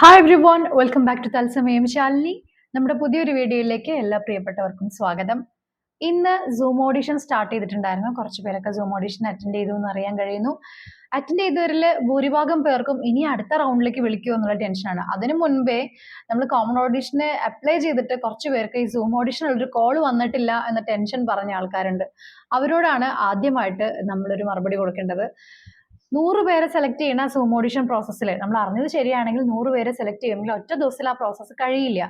Hi everyone welcome back to തത്സമയം ശാലിനി നമ്മുടെ പുതിയൊരു വീഡിയോയിലേക്ക് എല്ലാ പ്രിയപ്പെട്ടവർക്കും സ്വാഗതം. ഇന്ന് സൂം ഓഡിഷൻ സ്റ്റാർട്ട് ചെയ്തിട്ടുണ്ടായിരുന്നു. കുറച്ച് പേരൊക്കെ സൂം ഓഡിഷൻ അറ്റൻഡ് ചെയ്തു എന്ന് അറിയാൻ കഴിയുന്നു. അറ്റൻഡ് ചെയ്തവരിൽ ഭൂരിഭാഗം പേർക്കും ഇനി അടുത്ത റൗണ്ടിലേക്ക് വിളിക്കുമോ എന്നുള്ള ടെൻഷനാണ് അതിനു മുൻപേ നമ്മൾ കോമൺ ഓഡിഷന് അപ്ലൈ ചെയ്തിട്ട് കുറച്ച് പേർക്ക് ഈ സൂം ഓഡിഷനിൽ ഒരു കോൾ വന്നിട്ടില്ല എന്ന ടെൻഷൻ പറഞ്ഞ ആൾക്കാരുണ്ട്. അവരോടാണ് ആദ്യമായിട്ട് നമ്മളൊരു മറുപടി കൊടുക്കേണ്ടത്. നൂറ് പേരെ സെലക്ട് ചെയ്യുന്ന സൂം ഓഡിഷൻ പ്രോസസ്സിൽ നമ്മൾ അറിഞ്ഞത് ശരിയാണെങ്കിൽ നൂറ് പേരെ സെലക്ട് ചെയ്യുമെങ്കിൽ ഒറ്റ ദിവസത്തിൽ ആ പ്രോസസ്സ് കഴിയില്ല.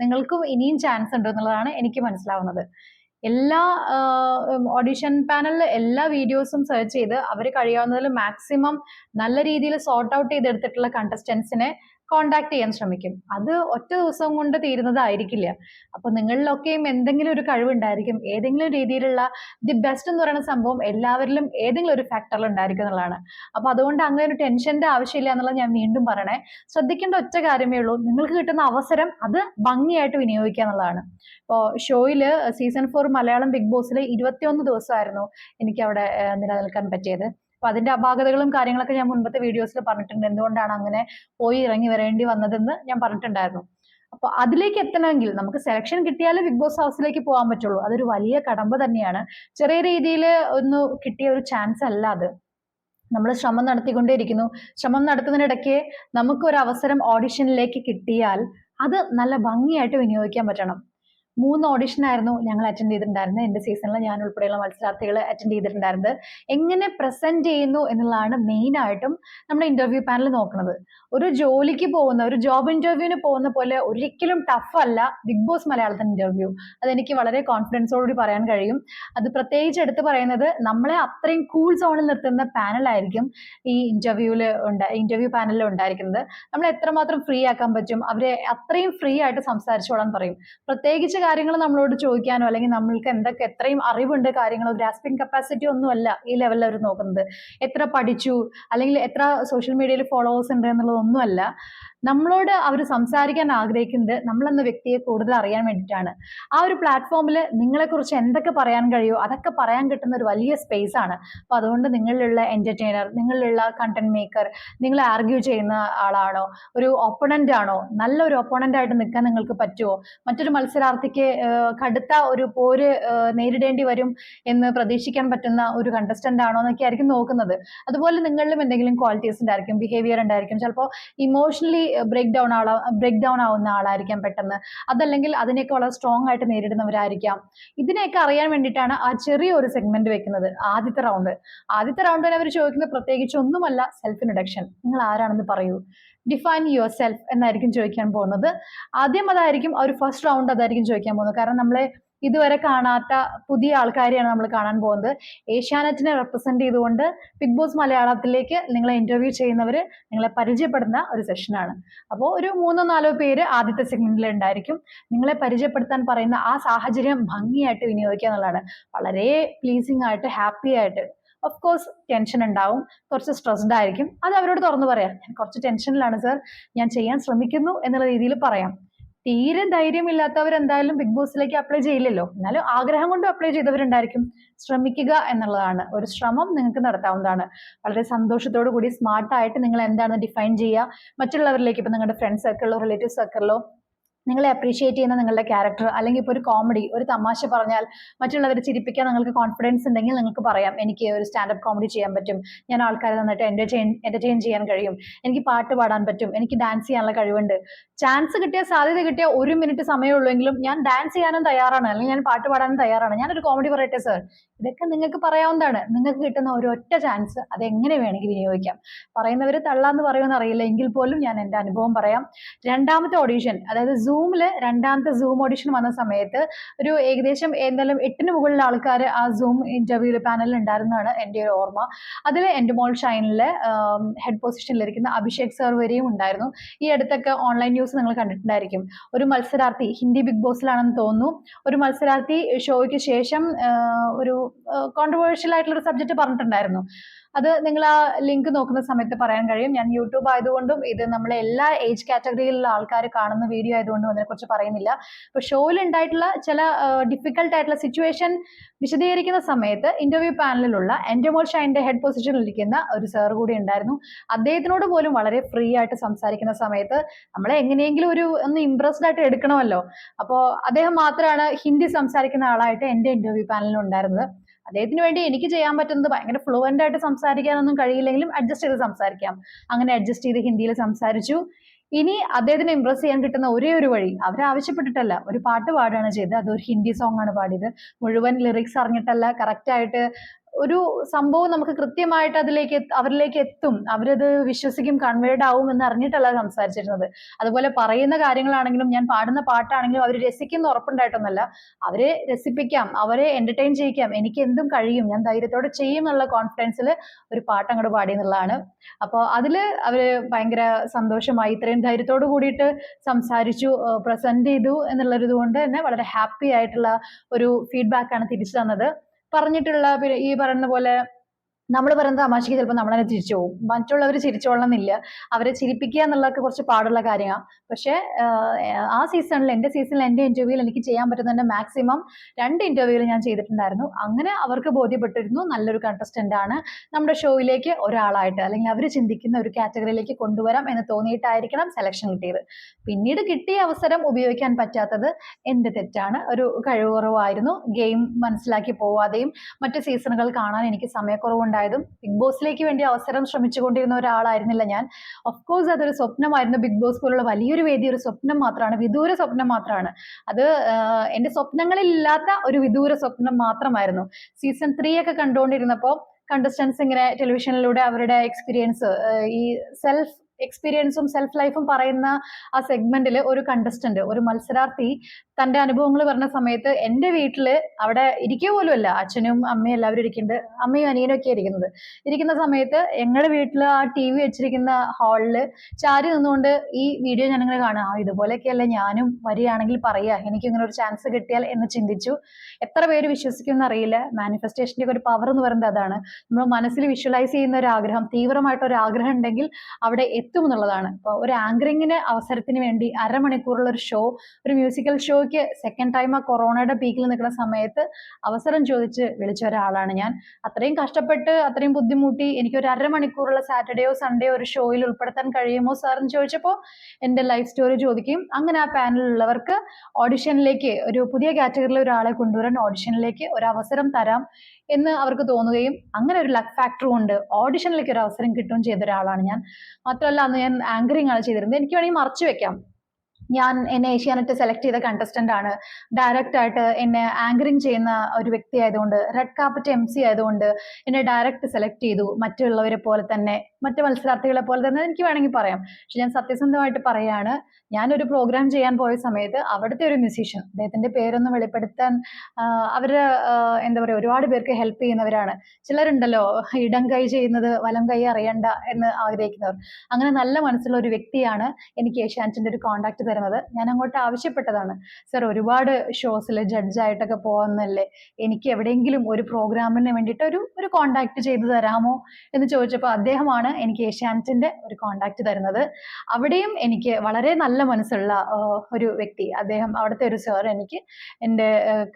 നിങ്ങൾക്കും ഇനിയും ചാൻസ് ഉണ്ട് എന്നുള്ളതാണ് എനിക്ക് മനസ്സിലാവുന്നത്. എല്ലാ ഓഡിഷൻ പാനലിൽ എല്ലാ വീഡിയോസും സെർച്ച് ചെയ്ത് അവർ കഴിയാവുന്നതിൽ മാക്സിമം നല്ല രീതിയിൽ സോർട്ട് ഔട്ട് ചെയ്തെടുത്തിട്ടുള്ള കണ്ടസ്റ്റൻസിനെ കോണ്ടാക്ട് ചെയ്യാൻ ശ്രമിക്കും. അത് ഒറ്റ ദിവസം കൊണ്ട് തീരുന്നതായിരിക്കില്ല. അപ്പൊ നിങ്ങളിലൊക്കെയും എന്തെങ്കിലും ഒരു കഴിവുണ്ടായിരിക്കും. ഏതെങ്കിലും രീതിയിലുള്ള ദി ബെസ്റ്റ് എന്ന് പറയുന്ന സംഭവം എല്ലാവരിലും ഏതെങ്കിലും ഒരു ഫാക്ടറിൽ ഉണ്ടായിരിക്കും എന്നുള്ളതാണ്. അപ്പൊ അതുകൊണ്ട് അങ്ങനെ ഒരു ടെൻഷന്റെ ആവശ്യമില്ല എന്നുള്ളത് ഞാൻ വീണ്ടും പറയണേ. ശ്രദ്ധിക്കേണ്ട ഒറ്റ കാര്യമേ ഉള്ളൂ. നിങ്ങൾക്ക് കിട്ടുന്ന അവസരം അത് ഭംഗിയായിട്ട് വിനിയോഗിക്കുക എന്നുള്ളതാണ്. ഇപ്പോൾ ഷോയിൽ സീസൺ ഫോർ മലയാളം ബിഗ് ബോസിലെ ഇരുപത്തിയൊന്ന് ദിവസമായിരുന്നു എനിക്ക് അവിടെ നിലനിൽക്കാൻ പറ്റിയത്. അപ്പൊ അതിന്റെ അപാകതകളും കാര്യങ്ങളൊക്കെ ഞാൻ മുൻപത്തെ വീഡിയോസിൽ പറഞ്ഞിട്ടുണ്ട്. എന്തുകൊണ്ടാണ് അങ്ങനെ പോയി ഇറങ്ങി വരേണ്ടി വന്നതെന്ന് ഞാൻ പറഞ്ഞിട്ടുണ്ടായിരുന്നു. അപ്പൊ അതിലേക്ക് എത്തണമെങ്കിൽ നമുക്ക് സെലക്ഷൻ കിട്ടിയാലേ ബിഗ് ബോസ് ഹൗസിലേക്ക് പോകാൻ പറ്റുള്ളൂ. അതൊരു വലിയ കടമ്പ തന്നെയാണ്. ചെറിയ രീതിയിൽ ഒന്ന് കിട്ടിയ ഒരു ചാൻസ് അല്ല അത്. നമ്മൾ ശ്രമം നടത്തിക്കൊണ്ടേയിരിക്കുന്നു. ശ്രമം നടത്തുന്നതിനിടയ്ക്ക് നമുക്ക് ഒരു അവസരം ഓഡിഷനിലേക്ക് കിട്ടിയാൽ അത് നല്ല ഭംഗിയായിട്ട് വിനിയോഗിക്കാൻ പറ്റണം. മൂന്ന് ഓഡിഷൻ ആയിരുന്നു ഞങ്ങൾ അറ്റൻഡ് ചെയ്തിട്ടുണ്ടായിരുന്നത്. എന്റെ സീസണിൽ ഞാൻ ഉൾപ്പെടെയുള്ള മത്സരാർത്ഥികൾ അറ്റൻഡ് ചെയ്തിട്ടുണ്ടായിരുന്നത്. എങ്ങനെ പ്രസന്റ് ചെയ്യുന്നു എന്നുള്ളതാണ് മെയിൻ ആയിട്ടും നമ്മുടെ ഇന്റർവ്യൂ പാനൽ നോക്കുന്നത്. ഒരു ജോലിക്ക് പോകുന്ന ഒരു ജോബ് ഇന്റർവ്യൂവിന് പോകുന്ന പോലെ ഒരിക്കലും ടഫ് അല്ല ബിഗ് ബോസ് മലയാളത്തിന്റെ ഇന്റർവ്യൂ അതെനിക്ക് വളരെ കോൺഫിഡൻസോടുകൂടി പറയാൻ കഴിയും. അത് പ്രത്യേകിച്ച് എടുത്ത് പറയുന്നത് നമ്മളെ അത്രയും കൂൾ സോണിൽ നിർത്തുന്ന പാനലായിരിക്കും ഈ ഇന്റർവ്യൂവിൽ ഉണ്ട് ഇന്റർവ്യൂ പാനലിൽ ഉണ്ടായിരിക്കുന്നത്. നമ്മൾ എത്രമാത്രം ഫ്രീ ആക്കാൻ പറ്റും? അവരെ അത്രയും ഫ്രീ ആയിട്ട് സംസാരിച്ചോളാൻ പറയും. പ്രത്യേകിച്ച് കാര്യങ്ങൾ നമ്മളോട് ചോദിക്കാനോ അല്ലെങ്കിൽ നമ്മൾക്ക് എന്തൊക്കെ എത്രയും അറിവുണ്ട് കാര്യങ്ങളോ ഗ്രാസ്പിംഗ് കപ്പാസിറ്റി ഒന്നുമല്ല ഈ ലെവലിൽ അവർ നോക്കുന്നത്. എത്ര പഠിച്ചു അല്ലെങ്കിൽ എത്ര സോഷ്യൽ മീഡിയയിൽ ഫോളോവേഴ്സ് ഉണ്ട് എന്നുള്ളതൊന്നുമല്ല. നമ്മളോട് അവർ സംസാരിക്കാൻ ആഗ്രഹിക്കുന്നത് നമ്മളെന്ന വ്യക്തിയെ കൂടുതൽ അറിയാൻ വേണ്ടിയിട്ടാണ്. ആ ഒരു പ്ലാറ്റ്ഫോമിൽ നിങ്ങളെക്കുറിച്ച് എന്തൊക്കെ പറയാൻ കഴിയുമോ അതൊക്കെ പറയാൻ കിട്ടുന്ന ഒരു വലിയ സ്പേസ് ആണ്. അപ്പോൾ അതുകൊണ്ട് നിങ്ങളിലുള്ള എന്റർടൈനർ നിങ്ങളിലുള്ള കണ്ടന്റ് മേക്കർ നിങ്ങൾ ആർഗ്യൂ ചെയ്യുന്ന ആളാണോ ഒരു ഒപ്പണന്റ് ആണോ നല്ല ഒരു ഒപ്പണന്റ് ആയിട്ട് നിൽക്കാൻ നിങ്ങൾക്ക് പറ്റുമോ മറ്റൊരു മത്സരാർത്ഥിക്ക് കടുത്ത ഒരു പോര് നേരിടേണ്ടി വരും എന്ന് പ്രതീക്ഷിക്കാൻ പറ്റുന്ന ഒരു കണ്ടസ്റ്റന്റ് ആണോ എന്നൊക്കെ ആയിരിക്കും നോക്കുന്നത്. അതുപോലെ നിങ്ങളിലും എന്തെങ്കിലും ക്വാളിറ്റീസ് ഉണ്ടായിരിക്കും ബിഹേവിയർ ഉണ്ടായിരിക്കും. ചിലപ്പോൾ ഇമോഷണലി ബ്രേക്ക് ഡൗൺ ആളാ ബ്രേക്ക് ഡൗൺ ആവുന്ന ആളായിരിക്കാം പെട്ടെന്ന്. അതല്ലെങ്കിൽ അതിനെയൊക്കെ വളരെ സ്ട്രോങ് ആയിട്ട് നേരിടുന്നവരായിരിക്കാം. ഇതിനെയൊക്കെ അറിയാൻ വേണ്ടിയിട്ടാണ് ആ ചെറിയ ഒരു സെഗ്മെന്റ് വെക്കുന്നത് ആദ്യത്തെ റൗണ്ട് ആദ്യത്തെ റൗണ്ടിൽ അവർ ചോദിക്കുന്നത് പ്രത്യേകിച്ച് ഒന്നുമല്ല സെൽഫ് ഇൻട്രഡക്ഷൻ നിങ്ങൾ ആരാണെന്ന് പറയൂ. ഡിഫൈൻ യുവർ സെൽഫ് എന്നായിരിക്കും ചോദിക്കാൻ പോകുന്നത്. ആദ്യം അതായിരിക്കും ഒരു ഫസ്റ്റ് റൗണ്ട് അതായിരിക്കും ചോദിക്കാൻ പോകുന്നത്. കാരണം നമ്മളെ ഇതുവരെ കാണാത്ത പുതിയ ആൾക്കാരെയാണ് നമ്മൾ കാണാൻ പോകുന്നത്. ഏഷ്യാനെറ്റിനെ റെപ്രസെന്റ് ചെയ്തുകൊണ്ട് ബിഗ് ബോസ് മലയാളത്തിലേക്ക് നിങ്ങളെ ഇന്റർവ്യൂ ചെയ്യുന്നവർ നിങ്ങളെ പരിചയപ്പെടുന്ന ഒരു സെഷനാണ് അപ്പോൾ ഒരു മൂന്നോ നാലോ പേര് ആദ്യത്തെ സെഗ്മെന്റിൽ ഉണ്ടായിരിക്കും. നിങ്ങളെ പരിചയപ്പെടുത്താൻ പറയുന്ന ആ സാഹചര്യം ഭംഗിയായിട്ട് വിനിയോഗിക്കുക എന്നുള്ളതാണ്. വളരെ പ്ലീസിംഗ് ആയിട്ട് ഹാപ്പി ആയിട്ട്. ഓഫ് കോഴ്സ് ടെൻഷൻ ഉണ്ടാവും. കുറച്ച് സ്ട്രെസ്ഡ് ആയിരിക്കും. അത് അവരോട് തുറന്നു പറയാം. ഞാൻ കുറച്ച് ടെൻഷനിലാണ് സർ ഞാൻ ചെയ്യാൻ ശ്രമിക്കുന്നു എന്നുള്ള രീതിയിൽ പറയാം. തീരെ ധൈര്യമില്ലാത്തവർ എന്തായാലും ബിഗ് ബോസിലേക്ക് അപ്ലൈ ചെയ്യില്ലല്ലോ. എന്നാലും ആഗ്രഹം കൊണ്ട് അപ്ലൈ ചെയ്തവരുണ്ടായിരിക്കും. ശ്രമിക്കുക എന്നുള്ളതാണ്. ഒരു ശ്രമം നിങ്ങൾക്ക് നടത്താവുന്നതാണ്. വളരെ സന്തോഷത്തോടു കൂടി സ്മാർട്ടായിട്ട് നിങ്ങൾ എന്താണെന്ന് ഡിഫൈൻ ചെയ്യുക. മറ്റുള്ളവരിലേക്ക് ഇപ്പം നിങ്ങളുടെ ഫ്രണ്ട് സർക്കിളിലോ റിലേറ്റീവ് സർക്കിളിലോ നിങ്ങളെ അപ്രീഷിയേറ്റ് ചെയ്യുന്ന നിങ്ങളുടെ ക്യാരക്ടർ അല്ലെങ്കിൽ ഇപ്പോൾ ഒരു കോമഡി ഒരു തമാശ പറഞ്ഞാൽ മറ്റുള്ളവരെ ചിരിപ്പിക്കാൻ നിങ്ങൾക്ക് കോൺഫിഡൻസ് ഉണ്ടെങ്കിൽ നിങ്ങൾക്ക് പറയാം എനിക്ക് ഒരു സ്റ്റാൻഡപ്പ് കോമഡി ചെയ്യാൻ പറ്റും. ഞാൻ ആൾക്കാരെ നന്നായിട്ട് എന്റർടൈൻ എന്റർടൈൻ ചെയ്യാൻ കഴിയും. എനിക്ക് പാട്ട് പാടാൻ പറ്റും. എനിക്ക് ഡാൻസ് ചെയ്യാനുള്ള കഴിവുണ്ട്. ചാൻസ് കിട്ടിയ സാധ്യത കിട്ടിയ ഒരു മിനിറ്റ് സമയമുള്ളെങ്കിലും ഞാൻ ഡാൻസ് ചെയ്യാനും തയ്യാറാണ്. അല്ലെങ്കിൽ ഞാൻ പാട്ട് പാടാനും തയ്യാറാണ്. ഞാനൊരു കോമഡി പറയട്ടെ സർ ഇതൊക്കെ നിങ്ങൾക്ക് പറയാവുന്നതാണ്. നിങ്ങൾക്ക് കിട്ടുന്ന ഒരു ഒറ്റ ചാൻസ് അത് എങ്ങനെ വേണമെങ്കിൽ വിനിയോഗിക്കാം? പറയുന്നവർ തള്ളാന്ന് പറയുമെന്ന് അറിയില്ല. എങ്കിൽ പോലും ഞാൻ എന്റെ അനുഭവം പറയാം. രണ്ടാമത്തെ ഓഡീഷൻ അതായത് സൂമിൽ രണ്ടാമത്തെ സൂം ഓഡീഷൻ വന്ന സമയത്ത് ഒരു ഏകദേശം എന്തായാലും എട്ടിന് മുകളിൽ ആൾക്കാർ ആ സൂം ഇന്റർവ്യൂ പാനലിൽ ഉണ്ടായിരുന്നതാണ് എന്റെ ഒരു ഓർമ്മ. അതിൽ എന്റെ മോൾ ഷൈനിലെ ഹെഡ് പൊസിഷനിലിരിക്കുന്ന അഭിഷേക് സർ വരെയും ഉണ്ടായിരുന്നു. ഈ അടുത്തൊക്കെ ഓൺലൈൻ ന്യൂസ് നിങ്ങൾ കണ്ടിട്ടുണ്ടായിരിക്കും. ഒരു മത്സരാർത്ഥി ഹിന്ദി ബിഗ് ബോസിലാണെന്ന് തോന്നുന്നു. ഒരു മത്സരാർത്ഥി ഷോയ്ക്ക് ശേഷം ഒരു കോൺട്രവേഴ്ഷ്യൽ ആയിട്ടുള്ള ഒരു സബ്ജക്റ്റ് പറഞ്ഞിട്ടുണ്ടായിരുന്നു. അത് നിങ്ങൾ ആ ലിങ്ക് നോക്കുന്ന സമയത്ത് പറയാൻ കഴിയും. ഞാൻ യൂട്യൂബ് ആയതുകൊണ്ടും ഇത് നമ്മളെ എല്ലാ ഏജ് കാറ്റഗറിയിലുള്ള ആൾക്കാർ കാണുന്ന വീഡിയോ ആയതുകൊണ്ടും അതിനെക്കുറിച്ച് പറയുന്നില്ല. അപ്പോൾ ഷോയിൽ ഉണ്ടായിട്ടുള്ള ചില ഡിഫിക്കൽട്ട് ആയിട്ടുള്ള സിറ്റുവേഷൻ വിശദീകരിക്കുന്ന സമയത്ത് ഇന്റർവ്യൂ പാനലിലുള്ള എൻഡമോൾ ഷൈന്റെ ഹെഡ് പൊസിഷനിൽ ഇരിക്കുന്ന ഒരു സാർ കൂടി ഉണ്ടായിരുന്നു. അദ്ദേഹത്തിനോട് പോലും വളരെ ഫ്രീ ആയിട്ട് സംസാരിക്കുന്ന സമയത്ത് നമ്മളെ എങ്ങനെയെങ്കിലും ഒരു ഒന്ന് ഇംപ്രസ്ഡ് ആയിട്ട് എടുക്കണമല്ലോ. അപ്പോൾ അദ്ദേഹം മാത്രമാണ് ഹിന്ദി സംസാരിക്കുന്ന ആളായിട്ട് എന്റെ ഇന്റർവ്യൂ പാനലിൽ ഉണ്ടായിരുന്നത്. അദ്ദേഹത്തിന് വേണ്ടി എനിക്ക് ചെയ്യാൻ പറ്റുന്നത് ഭയങ്കര ഫ്ലുവന്റ് ആയിട്ട് സംസാരിക്കാനൊന്നും കഴിയില്ലെങ്കിലും അഡ്ജസ്റ്റ് ചെയ്ത് സംസാരിക്കാം. അങ്ങനെ അഡ്ജസ്റ്റ് ചെയ്ത് ഹിന്ദിയിൽ സംസാരിച്ചു. ഇനി അദ്ദേഹത്തിന് ഇംപ്രസ് ചെയ്യാൻ കിട്ടുന്ന ഒരേ ഒരു വഴി അവർ ആവശ്യപ്പെട്ടിട്ടല്ല. ഒരു പാട്ട് പാടുകയാണ് ചെയ്തത്. അതൊരു ഹിന്ദി സോങ് ആണ് പാടിയത്. മുഴുവൻ ലിറിക്സ് അറിഞ്ഞിട്ടല്ല. കറക്റ്റ് ആയിട്ട് ഒരു സംഭവം നമുക്ക് കൃത്യമായിട്ട് അതിലേക്ക് അവരിലേക്ക് എത്തും. അവരത് വിശ്വസിക്കും കൺവേർഡ് ആവും എന്ന് അറിഞ്ഞിട്ടല്ല സംസാരിച്ചിരുന്നത്. അതുപോലെ പറയുന്ന കാര്യങ്ങളാണെങ്കിലും ഞാൻ പാടുന്ന പാട്ടാണെങ്കിലും അവർ രസിക്കുന്ന ഉറപ്പുണ്ടായിട്ടൊന്നല്ല അവരെ രസിപ്പിക്കാം അവരെ എന്റർടൈൻ ചെയ്യിക്കാം. എനിക്ക് എന്തും കഴിയും ഞാൻ ധൈര്യത്തോടെ ചെയ്യും എന്നുള്ള കോൺഫിഡൻസിൽ ഒരു പാട്ട് അങ്ങോട്ട് പാടി എന്നുള്ളതാണ് അപ്പോൾ അതിൽ അവർ ഭയങ്കര സന്തോഷമായി ഇത്രയും ധൈര്യത്തോട് കൂടിയിട്ട് സംസാരിച്ചു പ്രസന്റ് ചെയ്തു എന്നുള്ളൊരു കൊണ്ട് തന്നെ വളരെ ഹാപ്പി ആയിട്ടുള്ള ഒരു ഫീഡ്ബാക്ക് ആണ് തിരിച്ചു തന്നത്. പറഞ്ഞിട്ടുള്ള ഈ പറയുന്ന പോലെ നമ്മൾ പറയുന്ന തമാശക്ക് ചിലപ്പോൾ നമ്മളെ ചിരിച്ചു പോകും. മറ്റുള്ളവർ ചിരിച്ചോളണമെന്നില്ല അവരെ ചിരിപ്പിക്കുക എന്നുള്ളതൊക്കെ കുറച്ച് പാടുള്ള കാര്യമാണ് പക്ഷേ ആ സീസണിൽ എന്റെ സീസണിൽ എന്റെ ഇന്റർവ്യൂവിൽ എനിക്ക് ചെയ്യാൻ പറ്റുന്നതിന്റെ മാക്സിമം രണ്ട് ഇന്റർവ്യൂവിൽ ഞാൻ ചെയ്തിട്ടുണ്ടായിരുന്നു. അങ്ങനെ അവർക്ക് ബോധ്യപ്പെട്ടിരുന്നു. നല്ലൊരു കണ്ടസ്റ്റന്റ് ആണ്. നമ്മുടെ ഷോയിലേക്ക് ഒരാളായിട്ട് അല്ലെങ്കിൽ അവർ ചിന്തിക്കുന്ന ഒരു കാറ്റഗറിയിലേക്ക് കൊണ്ടുവരാം എന്ന് തോന്നിയിട്ടായിരിക്കണം സെലക്ഷൻ കിട്ടിയത്. പിന്നീട് കിട്ടിയ അവസരം ഉപയോഗിക്കാൻ പറ്റാത്തത് എന്റെ തെറ്റാണ്. ഒരു കഴിവ് കുറവായിരുന്നു ഗെയിം മനസ്സിലാക്കി പോവാതെയും മറ്റ് സീസണുകൾ കാണാൻ എനിക്ക് സമയക്കുറവുണ്ടായതും ബിഗ് ബോസിലേക്ക് വേണ്ടി അവസരം ശ്രമിച്ചുകൊണ്ടിരുന്ന ഒരാളായിരുന്നില്ല ഞാൻ. ഓഫ് കോഴ്സ് അതൊരു സ്വപ്നമായിരുന്നു ബിഗ് ബോസ് പോലുള്ള വലിയൊരു വേദി ഒരു സ്വപ്നം മാത്രമാണ് വിദൂര സ്വപ്നം മാത്രമാണ്. അത് എന്റെ സ്വപ്നങ്ങളിൽ ഇല്ലാത്ത ഒരു വിദൂര സ്വപ്നം മാത്രമായിരുന്നു. സീസൺ ത്രീ ഒക്കെ കണ്ടുകൊണ്ടിരുന്നപ്പോൾ കണ്ടസ്റ്റൻസ് ഇങ്ങനെ ടെലിവിഷനിലൂടെ അവരുടെ എക്സ്പീരിയൻസ് ഈ സെൽഫ് എക്സ്പീരിയൻസും സെൽഫ് ലൈഫും പറയുന്ന ആ സെഗ്മെന്റിൽ ഒരു കണ്ടസ്റ്റന്റ് ഒരു മത്സരാർത്ഥി തന്റെ അനുഭവങ്ങൾ പറഞ്ഞ സമയത്ത് എന്റെ വീട്ടിൽ അവിടെ ഇരിക്കുക പോലുമല്ല. അച്ഛനും അമ്മയും എല്ലാവരും ഇരിക്കുന്നുണ്ട്. അമ്മയും അനിയനും ഒക്കെ ഇരിക്കുന്നത്. ഇരിക്കുന്ന സമയത്ത് ഞങ്ങളുടെ വീട്ടിൽ ആ ടി വി വെച്ചിരിക്കുന്ന ഹാളിൽ ചാരി നിന്നുകൊണ്ട് ഈ വീഡിയോ ഞാനിങ്ങനെ കാണുക. ആ ഇതുപോലെയൊക്കെയല്ലേ ഞാനും വരികയാണെങ്കിൽ പറയാ എനിക്ക് ഇങ്ങനെ ഒരു ചാൻസ് കിട്ടിയാൽ എന്ന് ചിന്തിച്ചു. എത്ര പേര് വിശ്വസിക്കുമെന്ന് അറിയില്ല മാനിഫെസ്റ്റേഷന്റെ ഒരു പവർ എന്ന് പറയുന്നത് അതാണ്. നമ്മൾ മനസ്സിൽ വിഷ്വലൈസ് ചെയ്യുന്ന ഒരു ആഗ്രഹം തീവ്രമായിട്ട് ഒരു ആഗ്രഹം ഉണ്ടെങ്കിൽ അവിടെ എത്തും എന്നുള്ളതാണ്. ഇപ്പോൾ ഒരു ആങ്കറിങ്ങിന് അവസരത്തിന് വേണ്ടി അരമണിക്കൂറുള്ള ഒരു ഷോ ഒരു മ്യൂസിക്കൽ ഷോയ്ക്ക് സെക്കൻഡ് ടൈം ആ കൊറോണയുടെ പീക്കിൽ നിൽക്കുന്ന സമയത്ത് അവസരം ചോദിച്ച് വിളിച്ച ഒരാളാണ് ഞാൻ. അത്രയും കഷ്ടപ്പെട്ട് അത്രയും ബുദ്ധിമുട്ടി എനിക്ക് ഒരു അരമണിക്കൂറുള്ള സാറ്റർഡേയോ സൺഡേയോ ഒരു ഷോയിൽ ഉൾപ്പെടുത്താൻ കഴിയുമോ സാർ എന്ന് ചോദിച്ചപ്പോൾ എന്റെ ലൈഫ് സ്റ്റോറി ചോദിക്കും. അങ്ങനെ ആ പാനലിലുള്ളവർക്ക് ഓഡിഷനിലേക്ക് ഒരു പുതിയ കാറ്റഗറിയിലെ ഒരാളെ കൊണ്ടുവരാൻ ഓഡിഷനിലേക്ക് ഒരു അവസരം തരാം. എന്ന് അവർക്ക് തോന്നുകയും അങ്ങനെ ഒരു ലക്ക് ഫാക്ടർ കൊണ്ട് ഓഡിഷനിലേക്ക് ഒരു അവസരം കിട്ടുകയും ചെയ്ത ഒരാളാണ് ഞാൻ. മാത്രമല്ല അന്ന് ഞാൻ ആങ്കറിംഗ് ആണ് ചെയ്തിരുന്നത്. എനിക്ക് വേണമെങ്കിൽ മറച്ചു വെക്കാം. ഞാൻ എന്നെ ഏഷ്യാനെറ്റ് സെലക്ട് ചെയ്ത കണ്ടസ്റ്റന്റ് ആണ്. ഡയറക്റ്റ് ആയിട്ട് എന്നെ ആങ്കറിങ് ചെയ്യുന്ന ഒരു വ്യക്തി ആയതുകൊണ്ട് റെഡ് കാപ്പറ്റ് എം സി ആയതുകൊണ്ട് എന്നെ ഡയറക്റ്റ് സെലക്ട് ചെയ്തു. മറ്റുള്ളവരെ പോലെ തന്നെ മറ്റ് മത്സരാർത്ഥികളെ പോലെ തന്നെ എനിക്ക് വേണമെങ്കിൽ പറയാം. പക്ഷെ ഞാൻ സത്യസന്ധമായിട്ട് പറയാണ് ഒരു പ്രോഗ്രാം ചെയ്യാൻ പോയ സമയത്ത് അവിടുത്തെ ഒരു മ്യൂസീഷ്യൻ അദ്ദേഹത്തിന്റെ പേരൊന്നും വെളിപ്പെടുത്താൻ അവരെ എന്താ പറയുക ഒരുപാട് പേർക്ക് ഹെൽപ്പ് ചെയ്യുന്നവരാണ്. ചിലരുണ്ടല്ലോ ഇടം കൈ ചെയ്യുന്നത് വലം കൈ അറിയണ്ട എന്ന് ആഗ്രഹിക്കുന്നവർ. അങ്ങനെ നല്ല മനസ്സുള്ള ഒരു വ്യക്തിയാണ് എനിക്ക് ഏഷ്യാനെറ്റിന്റെ ഒരു കോണ്ടാക്ട് തരുന്നത് ഞാൻ അങ്ങോട്ട് ആവശ്യപ്പെട്ടതാണ്. സർ ഒരുപാട് ഷോസിൽ ജഡ്ജായിട്ടൊക്കെ പോകുന്നല്ലേ എനിക്ക് എവിടെയെങ്കിലും ഒരു പ്രോഗ്രാമിന് വേണ്ടിയിട്ട് ഒരു ഒരു കോണ്ടാക്ട് ചെയ്തു തരാമോ എന്ന് ചോദിച്ചപ്പോൾ അദ്ദേഹമാണ് എനിക്ക് ഏഷ്യാനെറ്റിന്റെ ഒരു കോണ്ടാക്ട് തരുന്നത്. അവിടെയും എനിക്ക് വളരെ നല്ല മനസ്സുള്ള ഒരു വ്യക്തി. അദ്ദേഹം അവിടുത്തെ ഒരു സർ എനിക്ക് എന്റെ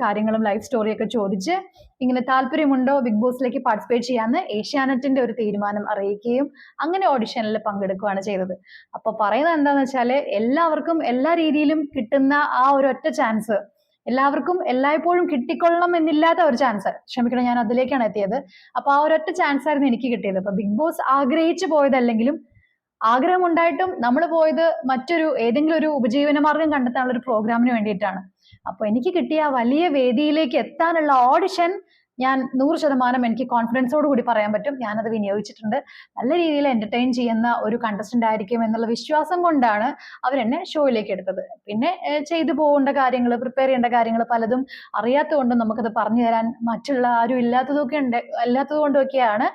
കാര്യങ്ങളും ലൈഫ് സ്റ്റോറിയൊക്കെ ചോദിച്ച് ഇങ്ങനെ താല്പര്യമുണ്ടോ ബിഗ് ബോസിലേക്ക് പാർട്ടിസിപ്പേറ്റ് ചെയ്യാമെന്ന് ഏഷ്യാനെറ്റിന്റെ ഒരു തീരുമാനം അറിയിക്കുകയും അങ്ങനെ ഓഡിഷനിൽ പങ്കെടുക്കുകയാണ് ചെയ്തത്. അപ്പോൾ പറയുന്നത് എന്താണെന്ന് വെച്ചാൽ എല്ലാവർക്കും എല്ലാ രീതിയിലും കിട്ടുന്ന ആ ഒരു ഒറ്റ ചാൻസ് എല്ലാവർക്കും എല്ലായ്പ്പോഴും കിട്ടിക്കൊള്ളണം എന്നില്ലാത്ത ഒരു ചാൻസ് ക്ഷമിക്കണം ഞാൻ അതിലേക്കാണ് എത്തിയത്. അപ്പൊ ആ ഒരൊറ്റ ചാൻസ് ആയിരുന്നു എനിക്ക് കിട്ടിയത്. അപ്പൊ ബിഗ് ബോസ് ആഗ്രഹിച്ചു പോയതല്ലെങ്കിലും ആഗ്രഹമുണ്ടായിട്ടും നമ്മൾ പോയത് മറ്റൊരു ഏതെങ്കിലും ഒരു ഉപജീവന മാർഗം കണ്ടെത്താനുള്ള ഒരു പ്രോഗ്രാമിന് വേണ്ടിയിട്ടാണ്. അപ്പൊ എനിക്ക് കിട്ടിയ വലിയ വേദിയിലേക്ക് എത്താനുള്ള ഓഡിഷൻ ഞാൻ നൂറ് ശതമാനം എനിക്ക് കോൺഫിഡൻസോട് കൂടി പറയാൻ പറ്റും. ഞാനത് വിനിയോഗിച്ചിട്ടുണ്ട്. നല്ല രീതിയിൽ എന്റർടൈൻ ചെയ്യുന്ന ഒരു കണ്ടസ്റ്റന്റ് ആയിരിക്കും എന്നുള്ള വിശ്വാസം കൊണ്ടാണ് അവരെന്നെ ഷോയിലേക്ക് എടുത്തത്. പിന്നെ ചെയ്തു പോകേണ്ട കാര്യങ്ങൾ പ്രിപ്പയർ ചെയ്യേണ്ട കാര്യങ്ങൾ പലതും അറിയാത്തതുകൊണ്ട് നമുക്കത് പറഞ്ഞു തരാൻ മറ്റുള്ള ആരും ഇല്ലാത്തതൊക്കെ ഉണ്ട് അല്ലാത്തത് കൊണ്ടൊക്കെയാണ്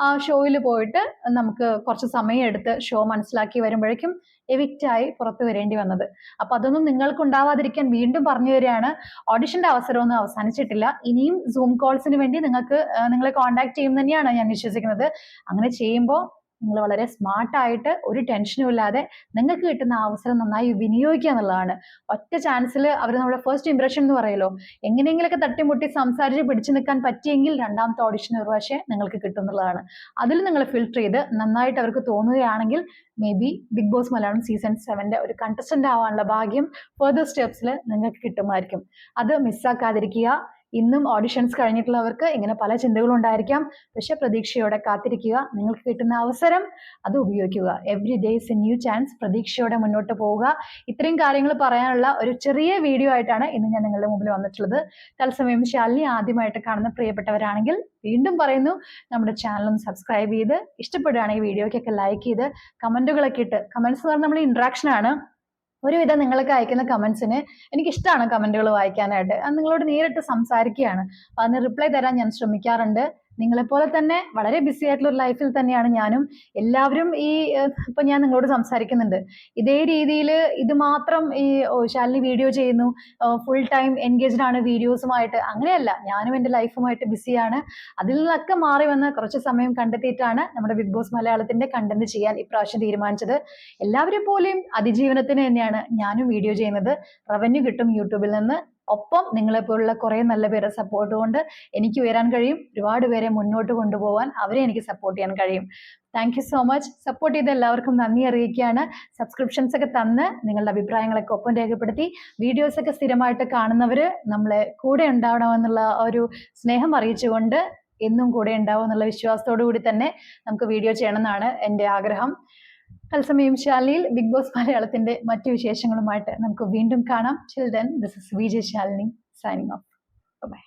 ആ ഷോയിൽ പോയിട്ട് നമുക്ക് കുറച്ച് സമയം എടുത്ത് ഷോ മനസ്സിലാക്കി വരുമ്പോഴേക്കും എവിക്റ്റായി പുറത്തു വരേണ്ടി വന്നത്. അപ്പൊ അതൊന്നും നിങ്ങൾക്ക് ഉണ്ടാവാതിരിക്കാൻ വീണ്ടും പറഞ്ഞു തരികയാണ്. ഓഡിഷന്റെ അവസരമൊന്നും അവസാനിച്ചിട്ടില്ല. ഇനിയും സൂം കോൾസിന് വേണ്ടി നിങ്ങൾക്ക് നിങ്ങളെ കോൺടാക്ട് ചെയ്യും തന്നെയാണ് ഞാൻ വിശ്വസിക്കുന്നത്. അങ്ങനെ ചെയ്യുമ്പോൾ നിങ്ങൾ വളരെ സ്മാർട്ടായിട്ട് ഒരു ടെൻഷനും ഇല്ലാതെ നിങ്ങൾക്ക് കിട്ടുന്ന അവസരം നന്നായി വിനിയോഗിക്കുക എന്നുള്ളതാണ്. ഒറ്റ ചാൻസിൽ അവർ നമ്മുടെ ഫസ്റ്റ് ഇംപ്രഷൻ എന്ന് പറയുമല്ലോ എങ്ങനെയെങ്കിലൊക്കെ തട്ടിമുട്ടി സംസാരിച്ച് പിടിച്ചു നിൽക്കാൻ പറ്റിയെങ്കിൽ രണ്ടാമത്തെ ഓഡിഷൻ ഒരു പക്ഷേ നിങ്ങൾക്ക് കിട്ടും എന്നുള്ളതാണ്. അതിൽ നിങ്ങൾ ഫിൽട്ടർ ചെയ്ത് നന്നായിട്ട് അവർക്ക് തോന്നുകയാണെങ്കിൽ maybe Big Boss Malayalam season സെവന്റെ ഒരു കണ്ടസ്റ്റന്റ് ആവാനുള്ള ഭാഗ്യം ഫെർദർ സ്റ്റെപ്സിൽ നിങ്ങൾക്ക് കിട്ടുമായിരിക്കും. അത് മിസ്സാക്കാതിരിക്കുക ഇന്നും ഓഡിഷൻസ് കഴിഞ്ഞിട്ടുള്ളവർക്ക് ഇങ്ങനെ പല ചിന്തകളും ഉണ്ടായിരിക്കാം പക്ഷെ പ്രതീക്ഷയോടെ കാത്തിരിക്കുക നിങ്ങൾക്ക് കിട്ടുന്ന അവസരം അത് ഉപയോഗിക്കുക. Every day is a new chance പ്രതീക്ഷയോടെ മുന്നോട്ട് പോവുക. ഇത്രയും കാര്യങ്ങൾ പറയാനുള്ള ഒരു ചെറിയ വീഡിയോ ആയിട്ടാണ് ഇന്ന് ഞാൻ നിങ്ങളുടെ മുമ്പിൽ വന്നിട്ടുള്ളത്. തത്സമയം ശാലിനി ആദ്യമായിട്ട് കാണുന്ന പ്രിയപ്പെട്ടവരാണെങ്കിൽ വീണ്ടും പറയുന്നു നമ്മുടെ ചാനലും സബ്സ്ക്രൈബ് ചെയ്ത് ഇഷ്ടപ്പെടുകയാണെങ്കിൽ വീഡിയോയ്ക്കൊക്കെ ലൈക്ക് ചെയ്ത് കമന്റുകളൊക്കെ ഇട്ട് കമൻസ് എന്ന് പറഞ്ഞാൽ നമ്മൾ ഇൻട്രാക്ഷൻ ആണ്. ഒരുവിധം നിങ്ങൾക്ക് അയക്കുന്ന കമന്റ്സിന് എനിക്ക് ഇഷ്ടമാണ് കമന്റുകൾ വായിക്കാനായിട്ട്. അത് നിങ്ങളോട് നേരിട്ട് സംസാരിക്കുകയാണ്. അപ്പൊ അതിന് റിപ്ലൈ തരാൻ ഞാൻ ശ്രമിക്കാറുണ്ട്. നിങ്ങളെപ്പോലെ തന്നെ വളരെ ബിസി ആയിട്ടുള്ള ഒരു ലൈഫിൽ തന്നെയാണ് ഞാനും. എല്ലാവരും ഈ ഇപ്പൊ ഞാൻ നിങ്ങളോട് സംസാരിക്കുന്നുണ്ട്. ഇതേ രീതിയിൽ ഇത് മാത്രം ഈ ശാലിനി വീഡിയോ ചെയ്യുന്നു. ഫുൾ ടൈം എൻഗേജ്ഡ് ആണ് വീഡിയോസുമായിട്ട് അങ്ങനെയല്ല. ഞാനും എന്റെ ലൈഫുമായിട്ട് ബിസിയാണ് അതിൽ നിന്നൊക്കെ മാറി വന്ന് കുറച്ച് സമയം കണ്ടെത്തിയിട്ടാണ് നമ്മുടെ ബിഗ് ബോസ് മലയാളത്തിന്റെ കണ്ടന്റ് ചെയ്യാൻ ഇപ്രാവശ്യം തീരുമാനിച്ചത്. എല്ലാവരെ പോലെയും അതിജീവനത്തിന് തന്നെയാണ് ഞാനും വീഡിയോ ചെയ്യുന്നത്. റവന്യൂ കിട്ടും യൂട്യൂബിൽ നിന്ന്. ഒപ്പം നിങ്ങളെ പോലുള്ള കുറേ നല്ല പേരെ സപ്പോർട്ട് കൊണ്ട് എനിക്ക് ഉയരാൻ കഴിയും. ഒരുപാട് പേരെ മുന്നോട്ട് കൊണ്ടുപോകാൻ അവരെ എനിക്ക് സപ്പോർട്ട് ചെയ്യാൻ കഴിയും. Thank you so much support ചെയ്ത എല്ലാവർക്കും നന്ദി അറിയിക്കുകയാണ്. സബ്സ്ക്രിപ്ഷൻസ് ഒക്കെ തന്ന് നിങ്ങളുടെ അഭിപ്രായങ്ങളൊക്കെ ഒപ്പം രേഖപ്പെടുത്തി. വീഡിയോസ് ഒക്കെ സ്ഥിരമായിട്ട് കാണുന്നവർ നമ്മളെ കൂടെ ഉണ്ടാവണമെന്നുള്ള ഒരു സ്നേഹം അറിയിച്ചുകൊണ്ട് എന്നും കൂടെ ഉണ്ടാവും എന്നുള്ള വിശ്വാസത്തോടു കൂടി തന്നെ നമുക്ക് വീഡിയോ ചെയ്യണമെന്നാണ് എന്റെ ആഗ്രഹം. തത്സമയം ശാലിനിയിൽ ബിഗ് ബോസ് മലയാളത്തിന്റെ മറ്റു വിശേഷങ്ങളുമായിട്ട് നമുക്ക് വീണ്ടും കാണാം. Children this is Vijay Shalini signing off bye